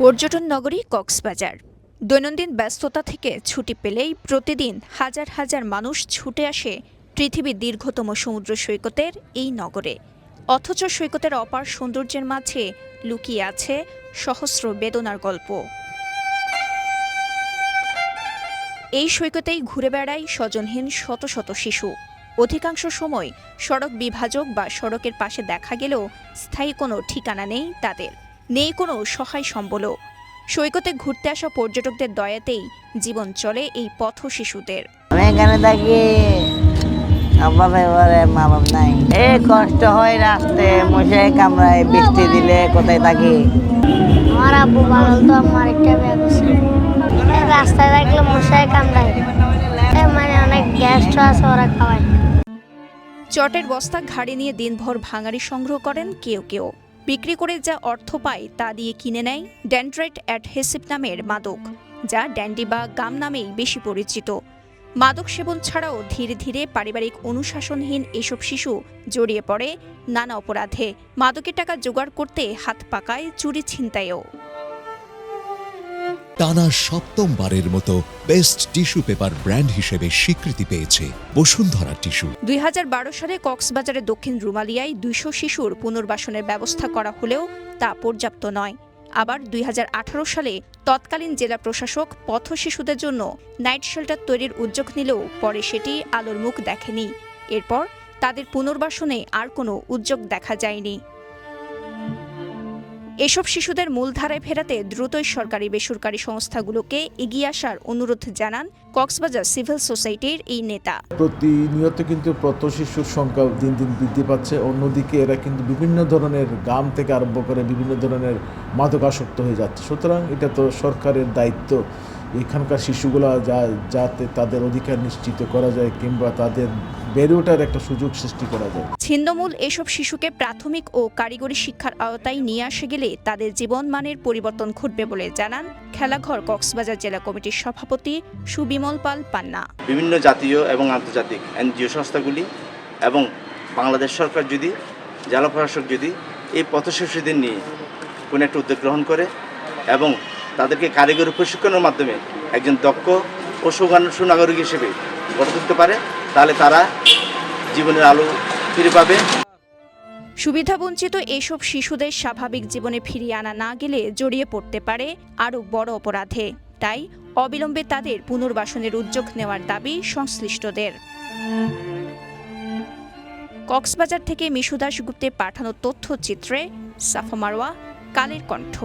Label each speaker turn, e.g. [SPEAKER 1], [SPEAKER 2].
[SPEAKER 1] পর্যটন নগরী কক্সবাজার। দৈনন্দিন ব্যস্ততা থেকে ছুটি পেলেই প্রতিদিন হাজার হাজার মানুষ ছুটে আসে পৃথিবীর দীর্ঘতম সমুদ্র সৈকতের এই নগরে। অথচ সৈকতের অপার সৌন্দর্যের মাঝে লুকিয়ে আছে সহস্র বেদনার গল্প। এই সৈকতেই ঘুরে বেড়ায় স্বজনহীন শত শত শিশু। অধিকাংশ সময় সড়ক বিভাজক বা সড়কের পাশে দেখা গেলেও স্থায়ী কোনো ঠিকানা নেই তাদের। নেই কোনো সহায় সম্বলও। সৈকতে ঘুরতে আসা পর্যটকদের দয়াতেই জীবন চলে এই পথ শিশুদের।
[SPEAKER 2] এখানে থাকি। মা বাপ নাই। এ কষ্ট হয় রাস্তায় মশাই কামড়ায় বৃষ্টি দিলে কোথায় থাকি?
[SPEAKER 3] আমার আব্বু পাগল তো আমার একটা এই রাস্তায় দেখলে মশাই কামড়ায়। মানে অনেক গ্যাস্ট আছে ওরা খাওয়ায়।
[SPEAKER 1] চটের বস্তা ঘাড়ে নিয়ে দিনভর ভাঙাড়ি সংগ্রহ করেন কেউ কেউ। বিক্রি করে যা অর্থ পায় তা দিয়ে কিনে নেয় ড্যান্ড্রাইট অ্যাডহেসিভ নামের মাদক, যা ড্যান্ডি বা গাম নামেই বেশি পরিচিত। মাদক সেবন ছাড়াও ধীরে ধীরে পারিবারিক অনুশাসনহীন এসব শিশু জড়িয়ে পড়ে নানা অপরাধে। মাদকের টাকা জোগাড় করতে হাত পাকায় চুরি ছিনতাইও।
[SPEAKER 4] টানা সপ্তমবারের মতো বেস্ট টিস্যু পেপার ব্র্যান্ড হিসেবে স্বীকৃতি পেয়েছে বসুন্ধরা টিস্যু।
[SPEAKER 1] দুই হাজার বারো সালে কক্সবাজারের দক্ষিণ রুমালিয়ায় দুইশো শিশুর পুনর্বাসনের ব্যবস্থা করা হলেও তা পর্যাপ্ত নয়। আবার দুই হাজার আঠারো সালে তৎকালীন জেলা প্রশাসক পথ শিশুদের জন্য নাইট শেল্টার তৈরির উদ্যোগ নিলেও পরে সেটি আলোর মুখ দেখেনি। এরপর তাদের পুনর্বাসনে আর কোনো উদ্যোগ দেখা যায়নি। এসব শিশুদের মূলধারায় ফেরাতে দ্রুতই সরকারি বেসরকারি সংস্থাগুলোকে এগিয়ে আসার অনুরোধ জানান কক্সবাজার সিভিল সোসাইটির এই নেতা।
[SPEAKER 5] প্রতিনিয়ত কিন্তু প্রত শিশুর সংখ্যা দিন দিন বৃদ্ধি পাচ্ছে। অন্যদিকে এরা কিন্তু বিভিন্ন ধরনের গাম থেকে আরম্ভ করে বিভিন্ন ধরনের মাদকাসক্ত হয়ে যাচ্ছে। সুতরাং এটা তো সরকারের দায়িত্ব। এখানকার শিশুগুলা যা যাতে তাদের অধিকার নিশ্চিত করা যায় কিংবা তাদের বেড়ে ওঠার একটা সুযোগ সৃষ্টি করা যায়।
[SPEAKER 1] ছিন্নমূল এসব শিশুকে প্রাথমিক ও কারিগরি শিক্ষার আওতায় নিয়ে আসে গেলে তাদের জীবনমানের পরিবর্তন ঘটবে বলে জানান খেলাঘর কক্সবাজার জেলা কমিটির সভাপতি সুবিমল পাল পান্না।
[SPEAKER 6] বিভিন্ন জাতীয় এবং আন্তর্জাতিক এনজিও সংস্থাগুলি এবং বাংলাদেশ সরকার যদি জেলা প্রশাসক যদি এই পথশিশুদের নিয়ে কোনো একটা উদ্যোগ গ্রহণ করে এবং তাদেরকে কারিগরি প্রশিক্ষণের মাধ্যমে একজন দক্ষ ও সুনাগরিক হিসেবে গড়ে তুলতে পারে, তাহলে তারা জীবনের আলো ফিরে পাবে।
[SPEAKER 1] সুবিধাবঞ্চিত এসব শিশুদের স্বাভাবিক জীবনে ফিরিয়ে আনা না গেলে জড়িয়ে পড়তে পারে আরও বড় অপরাধে। তাই অবিলম্বে তাদের পুনর্বাসনের উদ্যোগ নেওয়ার দাবি সংশ্লিষ্টদের। কক্সবাজার থেকে মিশু দাশগুপ্তের পাঠানো তথ্যচিত্রে সাফা মারোয়া কালের কণ্ঠ।